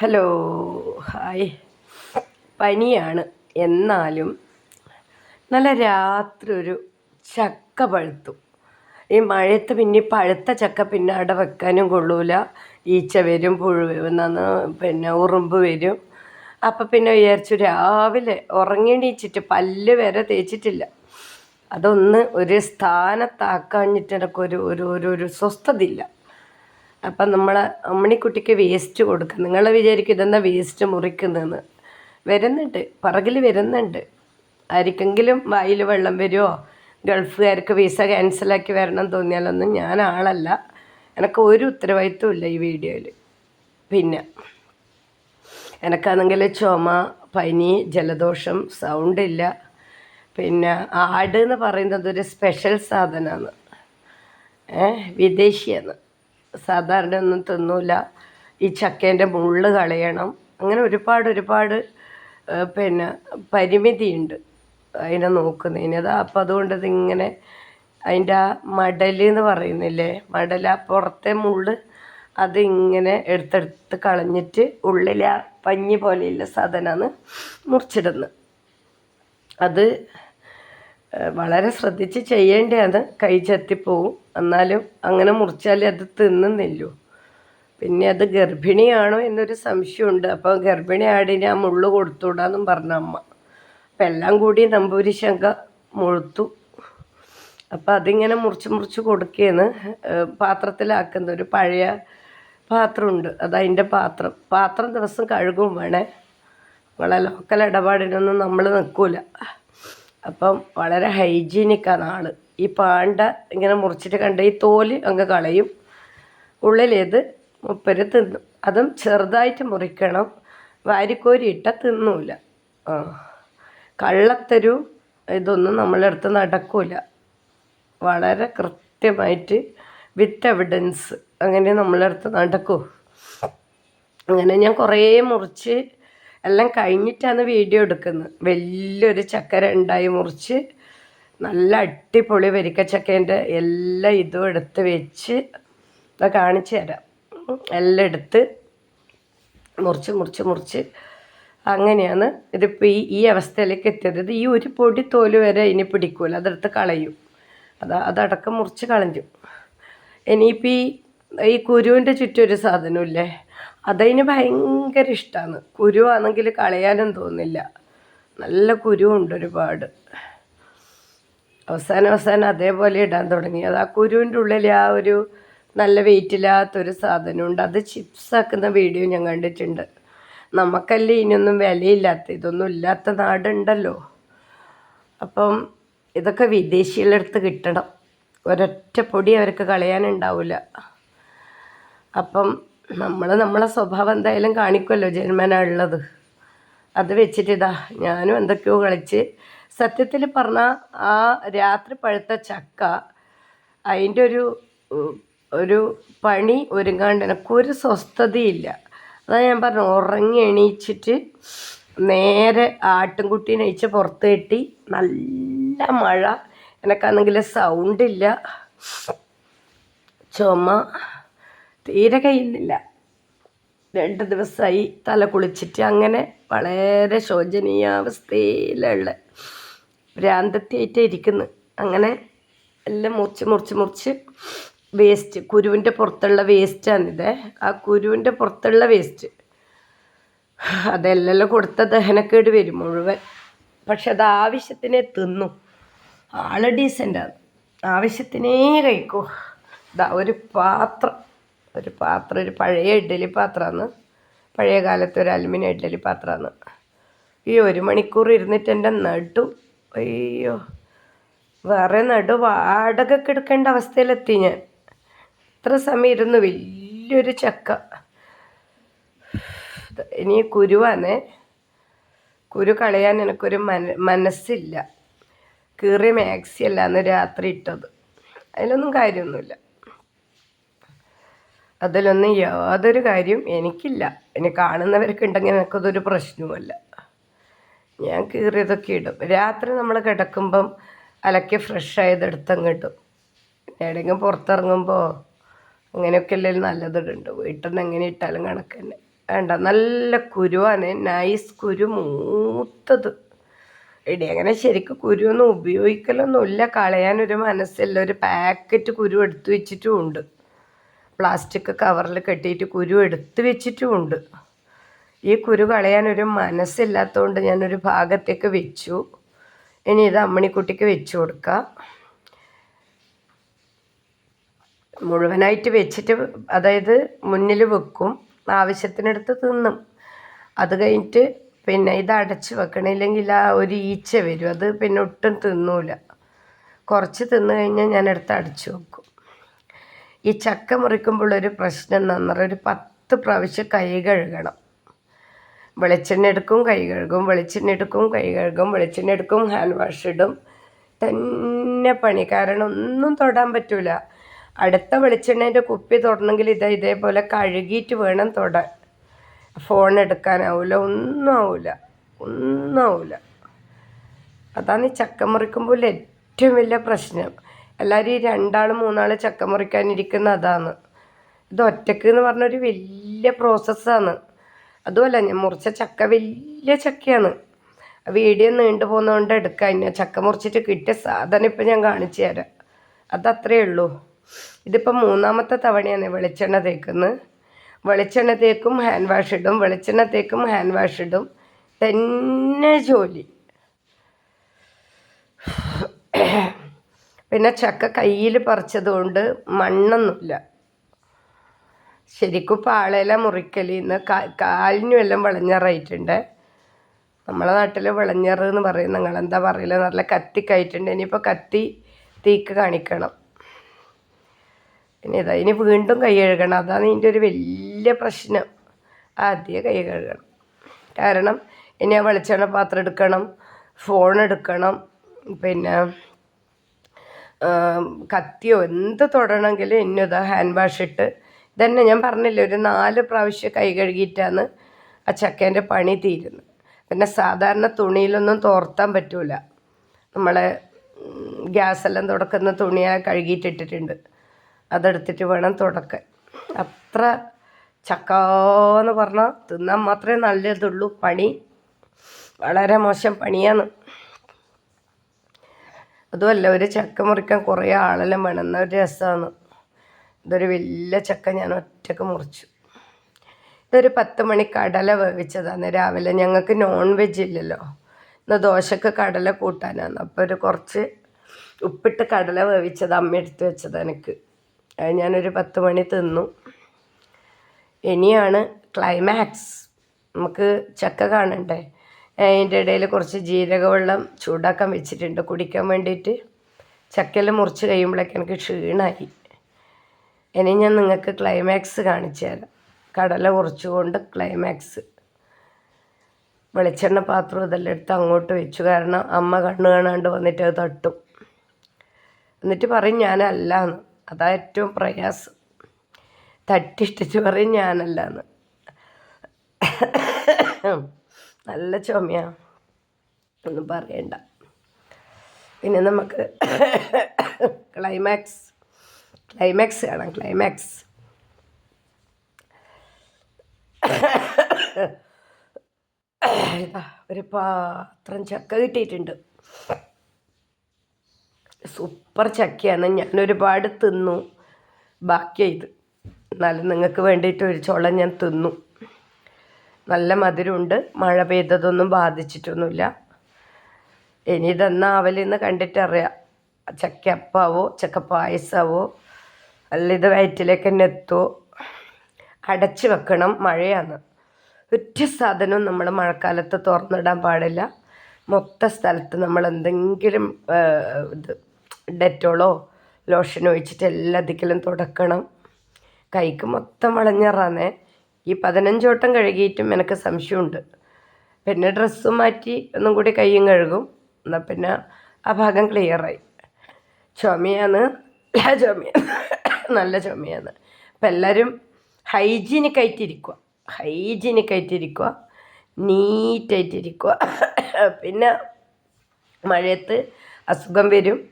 Hello hi പനിയാണ്. എന്നാലും നല്ല രാത്രി ഒരു ചക്ക പഴുത്തു. ഈ മഴയത്ത് പിന്നെ പഴുത്ത ചക്ക പിന്നെ അവിടെ വെക്കാനും കൊള്ളൂല. ഈച്ച വരും പുഴു വന്നു പിന്നെ ഉറുമ്പ് വരും. അപ്പം പിന്നെ വിചാരിച്ചു രാവിലെ ഉറങ്ങിണീച്ചിട്ട് പല്ല് വരെ തേച്ചിട്ടില്ല. അതൊന്ന് ഒരു സ്ഥാനത്താക്കാഞ്ഞിട്ട് എനിക്കൊരു ഒരു ഒരു ഒരു സ്വസ്ഥതയില്ല. അപ്പം നമ്മൾ അമ്മണിക്കുട്ടിക്ക് വേസ്റ്റ് കൊടുക്കുക നിങ്ങൾ വിചാരിക്കും ഇതെന്നാ വേസ്റ്റ് മുറിക്കുന്നതെന്ന്. വരുന്നുണ്ട്. പറകിൽ വരുന്നുണ്ട്. ആർക്കെങ്കിലും വായിൽ വെള്ളം വരുമോ ഗൾഫുകാർക്ക് വിസ ക്യാൻസലാക്കി വരണം തോന്നിയാലൊന്നും ഞാൻ ആളല്ല. എനിക്ക് ഒരു ഉത്തരവാദിത്വമില്ല ഈ വീഡിയോയിൽ. പിന്നെ എനിക്കാണെങ്കിൽ ചുമ പനി ജലദോഷം സൗണ്ട് ഇല്ല. പിന്നെ ആട് എന്ന് പറയുന്നത് ഒരു സ്പെഷ്യൽ സാധനമാണ്. ഏ വിദേശിയാണ്. സാധാരണ ഒന്നും തിന്നൂല. ഈ ചക്കേന്റെ മുള്ള് കളയണം. അങ്ങനെ ഒരുപാട് ഒരുപാട് പിന്നെ പരിമിതിയുണ്ട് അതിനെ നോക്കുന്നതിന്. അത് അപ്പം അതുകൊണ്ട് ഇതിങ്ങനെ അതിന്റെ ആ മടൽ എന്ന് പറയുന്നില്ലേ? മടൽ ആ പുറത്തെ മുള്ള് അതിങ്ങനെ എടുത്തെടുത്ത് കളഞ്ഞിട്ട് ഉള്ളിൽ ആ പഞ്ഞി പോലെയുള്ള സാധനമാണ് മുറിച്ചിടുന്നത്. അത് വളരെ ശ്രദ്ധിച്ച് ചെയ്യേണ്ടതാണ് കൈ ചത്തിപ്പോവും. എന്നാലും അങ്ങനെ മുറിച്ചാലേ അത് തിന്നുന്നില്ലോ. പിന്നെ അത് ഗർഭിണിയാണോ എന്നൊരു സംശയമുണ്ട്. അപ്പോൾ ഗർഭിണി ആടിന് ആ മുള്ളു കൊടുത്തുവിടാന്നും പറഞ്ഞ അമ്മ. അപ്പം എല്ലാം കൂടി നമ്പൂരി ശങ്ക മുഴുത്തു. അപ്പം അതിങ്ങനെ മുറിച്ച് മുറിച്ച് കൊടുക്കുകയെന്ന് പാത്രത്തിലാക്കുന്ന ഒരു പഴയ പാത്രമുണ്ട്. അതതിന്റെ പാത്രം. പാത്രം ദിവസം കഴുകും വേണേ. നമ്മളെ ലോക്കൽ ഇടപാടിനൊന്നും നമ്മൾ നിൽക്കൂല. അപ്പം വളരെ ഹൈജീനിക്കാണ് ആൾ. ഈ പാണ്ട ഇങ്ങനെ മുറിച്ചിട്ട് കണ്ട ഈ തോൽ അങ്ങ് കളയും. ഉള്ളിലേത് മുപ്പര് തിന്നും. അതും ചെറുതായിട്ട് മുറിക്കണം. വാരിക്കോരി ഇട്ട തിന്നൂല. ആ. കള്ളത്തരു ഇതൊന്നും നമ്മളെടുത്ത് നടക്കൂല. വളരെ കൃത്യമായിട്ട് വിത്ത് എവിഡൻസ് അങ്ങനെ നമ്മളെടുത്ത് നടക്കൂ. അങ്ങനെ ഞാൻ കുറേ മുറിച്ച് എല്ലാം കഴിഞ്ഞിട്ടാണ് വീഡിയോ എടുക്കുന്നത്. വലിയൊരു ചക്കര ഉണ്ടായി മുറിച്ച് നല്ല അടിപൊളി വരിക്കച്ചക്കേന്റെ എല്ലാ ഇതും എടുത്ത് വെച്ച് കാണിച്ചു തരാം. എല്ലാം എടുത്ത് മുറിച്ച് മുറിച്ച് മുറിച്ച് അങ്ങനെയാണ് ഇതിപ്പോൾ ഈ ഈ അവസ്ഥയിലേക്ക് എത്തിയത്. ഇത് ഈ ഒരു പൊടി തോൽ വരെ ഇനി പിടിക്കൂല. അതെടുത്ത് കളയും. അത് അതടക്കം മുറിച്ച് കളഞ്ഞു. ഇനിയിപ്പോൾ ഈ ഈ കുരുവിന്റെ ചുറ്റും ഒരു സാധനമില്ലേ അതതിന് ഭയങ്കര ഇഷ്ടമാണ് കുരുവാണെങ്കിൽ കളയാനും തോന്നില്ല. നല്ല കുരുവുണ്ട് ഒരുപാട്. അവസാനം അവസാനം അതേപോലെ ഇടാൻ തുടങ്ങി. അത് ആ കുരുവിന്റെ ഉള്ളിൽ ആ ഒരു നല്ല വെയിറ്റില്ലാത്തൊരു സാധനമുണ്ട്. അത് ചിപ്സ് ആക്കുന്ന വീഡിയോ ഞാൻ കണ്ടിട്ടുണ്ട്. നമുക്കല്ലേ ഇനിയൊന്നും വിലയില്ലാത്ത ഇതൊന്നും ഇല്ലാത്ത നാടുണ്ടല്ലോ. അപ്പം ഇതൊക്കെ വിദേശികളെടുത്ത് കിട്ടണം. ഒരൊറ്റ പൊടി അവർക്ക് കളയാനുണ്ടാവില്ല അപ്പം നമ്മൾ നമ്മളെ സ്വഭാവം എന്തായാലും കാണിക്കുമല്ലോ ജന്മന അത് വെച്ചിട്ടിതാ ഞാനും എന്തൊക്കെയോ കളിച്ച്. സത്യത്തിൽ പറഞ്ഞാൽ ആ രാത്രി പഴുത്ത ചക്ക അതിന്റെ ഒരു ഒരു പണി ഒരുങ്ങാണ്ട് എനിക്കൊരു സ്വസ്ഥതയില്ല. അതാ ഞാൻ പറഞ്ഞു ഉറങ്ങി എണീച്ചിട്ട് നേരെ ആട്ടിൻകുട്ടീനെ അയച്ച് പുറത്ത് കെട്ടി നല്ല മഴ. എനിക്കാണെങ്കിൽ സൗണ്ടില്ല ചുമ. തീരെ കഴിയുന്നില്ല രണ്ട് ദിവസമായി തല കുളിച്ചിട്ട് അങ്ങനെ വളരെ ശോചനീയാവസ്ഥയിലുള്ള ഭ്രാന്തത്തിയായിട്ട് ഇരിക്കുന്നു. അങ്ങനെ എല്ലാം മുറിച്ച് മുറിച്ച് മുറിച്ച് വേസ്റ്റ് കുരുവിന്റെ പുറത്തുള്ള വേസ്റ്റാണിത്. ആ കുരുവിന്റെ പുറത്തുള്ള വേസ്റ്റ് അതെല്ലാം കൊടുത്ത ദഹനക്കേട് വരും മുഴുവൻ. പക്ഷെ അത് ആവശ്യത്തിനെ തിന്നു. ആൾ ഡീസന്റാണ് ആവശ്യത്തിനേ കഴിക്കൂ. ഇതാ ഒരു പാത്രം. ഒരു പാത്രം ഒരു പഴയ ഇഡ്ഡലി പാത്രമാണ്. പഴയ കാലത്തെ ഒരു അലുമിനിയം ഇഡ്ഡലി പാത്രമാണ്. ഈ ഒരു മണിക്കൂർ ഇരുന്നിട്ട് എന്റെ നടു അയ്യോ വേറെ നടു വാടക എടുക്കേണ്ട അവസ്ഥയിലെത്തി ഞാൻ. ഇത്ര സമയം ഇരുന്ന് വലിയൊരു ചക്ക. ഇനി കുരുവാണേ. കുരു കളയാൻ എനിക്കൊരു മന മനസ്സില്ല. കീറിയ മാക്സി അല്ല അന്ന് രാത്രി ഇട്ടത്. അതിലൊന്നും കാര്യമൊന്നുമില്ല. അതിലൊന്നും യാതൊരു കാര്യം എനിക്കില്ല. എന്നെ കാണുന്നവർക്ക് ഉണ്ടെങ്കിൽ എനിക്കതൊരു പ്രശ്നവുമല്ല. ഞാൻ കീറിയതൊക്കെ ഇടും. രാത്രി നമ്മൾ കിടക്കുമ്പം അലക്കി ഫ്രഷ് ആയതെടുത്തങ്ങ് ഇടും. എവിടെയെങ്കിലും പുറത്തിറങ്ങുമ്പോൾ അങ്ങനെയൊക്കെ അല്ലേ നല്ലതിടുണ്ട്. വീട്ടിൽ നിന്ന് എങ്ങനെ ഇട്ടാലും കണക്ക് തന്നെ. വേണ്ട നല്ല കുരുവാണ്. നൈസ് കുരു മൂത്തത്. ഇടി അങ്ങനെ ശരിക്കും കുരുവൊന്നും ഉപയോഗിക്കലൊന്നുമില്ല. കളയാനൊരു മനസ്സില്ല. ഒരു പാക്കറ്റ് കുരു എടുത്തു വെച്ചിട്ടും ഉണ്ട്. പ്ലാസ്റ്റിക് കവറിൽ കെട്ടിയിട്ട് കുരു എടുത്ത് വെച്ചിട്ടുമുണ്ട്. ഈ കുരു കളയാനൊരു മനസ്സില്ലാത്തതുകൊണ്ട് ഞാനൊരു ഭാഗത്തേക്ക് വെച്ചു. ഇനി ഇത് അമ്മണിക്കുട്ടിക്ക് വെച്ചു കൊടുക്കാം. മുഴുവനായിട്ട് വെച്ചിട്ട് അതായത് മുന്നിൽ വെക്കും. ആവശ്യത്തിനെടുത്ത് തിന്നും. അത് കഴിഞ്ഞിട്ട് പിന്നെ ഇത് അടച്ച് വെക്കണില്ലെങ്കിൽ ആ ഒരു ഈച്ച വരും. അത് പിന്നെ ഒട്ടും തിന്നൂല. കുറച്ച് തിന്നു കഴിഞ്ഞാൽ ഞാനെടുത്ത് അടച്ചു വെക്കും. ഈ ചക്ക മുറിക്കുമ്പോഴൊരു പ്രശ്നം നന്നറ ഒരു പത്ത് പ്രാവശ്യം കൈ കഴുകണം. വെളിച്ചെണ്ണ എടുക്കും കൈ കഴുകും വെളിച്ചെണ്ണ എടുക്കും കൈ കഴുകും വെളിച്ചെണ്ണ എടുക്കും ഹാൻഡ് വാഷ് ഇടും. തന്നെ പണി. കാരണം ഒന്നും തൊടാൻ പറ്റൂല. അടുത്ത വെളിച്ചെണ്ണേന്റെ കുപ്പി തൊടണമെങ്കിൽ ഇത് ഇതേപോലെ കഴുകിയിട്ട് വേണം തൊടാൻ. ഫോൺ എടുക്കാനാവില്ല ഒന്നും ആവില്ല ഒന്നും ആവില്ല അതാണ് ഈ ചക്ക മുറിക്കുമ്പോൾ ഏറ്റവും വലിയ പ്രശ്നം. എല്ലാവരും ഈ രണ്ടാൾ മൂന്നാൾ ചക്ക മുറിക്കാനിരിക്കുന്ന അതാണ്. ഇത് ഒറ്റയ്ക്ക് എന്ന് പറഞ്ഞൊരു വലിയ പ്രോസസ്സാണ്. അതുമല്ല ഞാൻ മുറിച്ച ചക്ക വലിയ ചക്കയാണ്. വീഡിയോ നീണ്ടു പോകുന്നതുകൊണ്ട് എടുക്കാം. ഞാൻ ചക്ക മുറിച്ചിട്ട് കിട്ടിയ സാധനം ഇപ്പം ഞാൻ കാണിച്ചു തരാം. അതത്രയേ ഉള്ളൂ. ഇതിപ്പോൾ മൂന്നാമത്തെ തവണയാണ് വെളിച്ചെണ്ണ തേക്കുന്നത്. വെളിച്ചെണ്ണ തേക്കും ഹാൻഡ് വാഷ് ഇടും. വെളിച്ചെണ്ണ തേക്കും ഹാൻഡ് വാഷ് ഇടും. തന്നെ ജോലി. പിന്നെ ചക്ക കയ്യിൽ പറിച്ചതുകൊണ്ട് മണ്ണൊന്നുമില്ല. ശരിക്കും പാളയില മുറിക്കലിന്ന് കാലിനും എല്ലാം വിളഞ്ഞറായിട്ടുണ്ട്. നമ്മളെ നാട്ടിൽ വിളഞ്ഞറ് എന്ന് പറയും. നിങ്ങൾ എന്താ പറയില്ല നല്ല കത്തിക്കായിട്ടുണ്ട്. ഇനിയിപ്പോൾ കത്തി തീക്ക് കാണിക്കണം. പിന്നെ ഇതാ ഇനി വീണ്ടും കൈ കഴുകണം. അതാണ് ഇതിന്റെ ഒരു വലിയ പ്രശ്നം. ആദ്യം കൈ കഴുകണം. കാരണം ഇനി ആ വെളിച്ചെണ്ണ പാത്രം എടുക്കണം ഫോൺ എടുക്കണം പിന്നെ കത്തിയോ എന്ത് തൊടണമെങ്കിലും ഇന്നിതാ ഹാൻഡ് വാഷ് ഇട്ട്. ഇതന്നെ ഞാൻ പറഞ്ഞില്ലേ ഒരു നാല് പ്രാവശ്യം കൈ കഴുകിയിട്ടാണ് ആ ചക്കേന്റെ പണി തീരുന്നത്. പിന്നെ സാധാരണ തുണിയിലൊന്നും തോർത്താൻ പറ്റൂല. നമ്മളെ ഗ്യാസെല്ലാം തുടക്കുന്ന തുണിയാ കഴുകിയിട്ടിട്ടിട്ടുണ്ട്. അതെടുത്തിട്ട് വേണം തുടക്കാൻ. അത്ര ചക്കാന്ന് പറഞ്ഞാൽ തിന്നാൻ മാത്രമേ നല്ലതുള്ളൂ. പണി വളരെ മോശം പണിയാണ്. അതുമല്ല ഒരു ചക്ക മുറിക്കാൻ കുറേ ആളെല്ലാം വേണം. എന്നാൽ ഒരു രസമാണ്. ഇതൊരു വലിയ ചക്ക ഞാൻ ഒറ്റയ്ക്ക് മുറിച്ചു. ഇതൊരു പത്ത് മണി കടല വേവിച്ചതാണ്. രാവിലെ ഞങ്ങൾക്ക് നോൺ വെജ് ഇല്ലല്ലോ. ഇന്ന് ദോശക്ക് കടല കൂട്ടാനാണ്. അപ്പോൾ ഒരു കുറച്ച് ഉപ്പിട്ട് കടല വേവിച്ചത് അമ്മ എടുത്ത് വെച്ചത് എനിക്ക്. അത് ഞാനൊരു പത്ത് മണി തിന്നു. ഇനിയാണ് ക്ലൈമാക്സ് നമുക്ക് ചക്ക കാണണ്ടേ? അതിന്റെ ഇടയിൽ കുറച്ച് ജീരകവെള്ളം ചൂടാക്കാൻ വെച്ചിട്ടുണ്ട്. കുടിക്കാൻ വേണ്ടിയിട്ട് ചക്കയെല്ലാം മുറിച്ച് കഴിയുമ്പോഴേക്ക് എനിക്ക് ക്ഷീണമായി ഇനി ഞാൻ നിങ്ങൾക്ക് ക്ലൈമാക്സ് കാണിച്ചു തരാം. കടല കുറച്ചുകൊണ്ട് ക്ലൈമാക്സ് വെളിച്ചെണ്ണ പാത്രം ഇതെല്ലാം എടുത്ത് അങ്ങോട്ട് വെച്ചു. കാരണം അമ്മ കണ്ണ് കാണാണ്ട് വന്നിട്ട് അത് തട്ടും. എന്നിട്ട് പറയും ഞാനല്ല എന്ന് അതാ ഏറ്റവും പ്രയാസം. തട്ടിഷ്ടിച്ച് പറയും ഞാനല്ലാന്ന്. നല്ല ചുമയാ. ഒന്നും പറയണ്ട. പിന്നെ നമുക്ക് ക്ലൈമാക്സ് ക്ലൈമാക്സ് കാണാം ക്ലൈമാക്സ് ഒരു പാത്രം ചക്ക കിട്ടിയിട്ടുണ്ട്. സൂപ്പർ ചക്കയാണ്. ഞാൻ ഒരുപാട് തിന്നു. ബാക്കിയായത് എന്നാലും നിങ്ങൾക്ക് വേണ്ടിയിട്ട് ഒരു ചോളം ഞാൻ തിന്നു. നല്ല മധുരമുണ്ട്. മഴ പെയ്തതൊന്നും ബാധിച്ചിട്ടൊന്നുമില്ല. ഇനി ഇതെന്നാവലെന്ന് കണ്ടിട്ടറിയാം ചക്ക അപ്പാവോ ചക്ക പായസമാവോ അല്ല ഇത് വയറ്റിലേക്ക് തന്നെ എത്തുമോ അടച്ചു വെക്കണം മഴയാണ്. ഒറ്റ സാധനവും നമ്മൾ മഴക്കാലത്ത് തുറന്നിടാൻ പാടില്ല. മൊത്ത സ്ഥലത്ത് നമ്മൾ എന്തെങ്കിലും ഇത് ഡെറ്റോളോ ലോഷനോ ഒഴിച്ചിട്ട് എല്ലാ ദിക്കിലും തുടക്കണം. കൈക്ക് മൊത്തം വളഞ്ഞറാന്നേ. ഈ പതിനഞ്ചോട്ടം കഴുകിയിട്ടും എനിക്ക് സംശയമുണ്ട്. പിന്നെ ഡ്രസ്സ് മാറ്റി ഒന്നും കൂടി കൈയും കഴുകും. എന്നാൽ പിന്നെ ആ ഭാഗം ക്ലിയറായി. ചുമയാണ്. ചുമയാണ്. നല്ല ചുമയാണ്. അപ്പം എല്ലാവരും ഹൈജീനിക്കായിട്ടിരിക്കുക ഹൈജീനിക്കായിട്ടിരിക്കുക നീറ്റായിട്ടിരിക്കുക. പിന്നെ മഴയത്ത് അസുഖം വരും.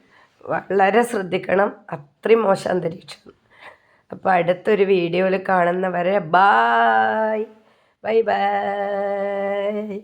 വളരെ ശ്രദ്ധിക്കണം. അത്രയും മോശം അന്തരീക്ഷം. അപ്പോൾ അടുത്തൊരു വീഡിയോയിൽ കാണുന്നവരെ ബായ്. Bye bye.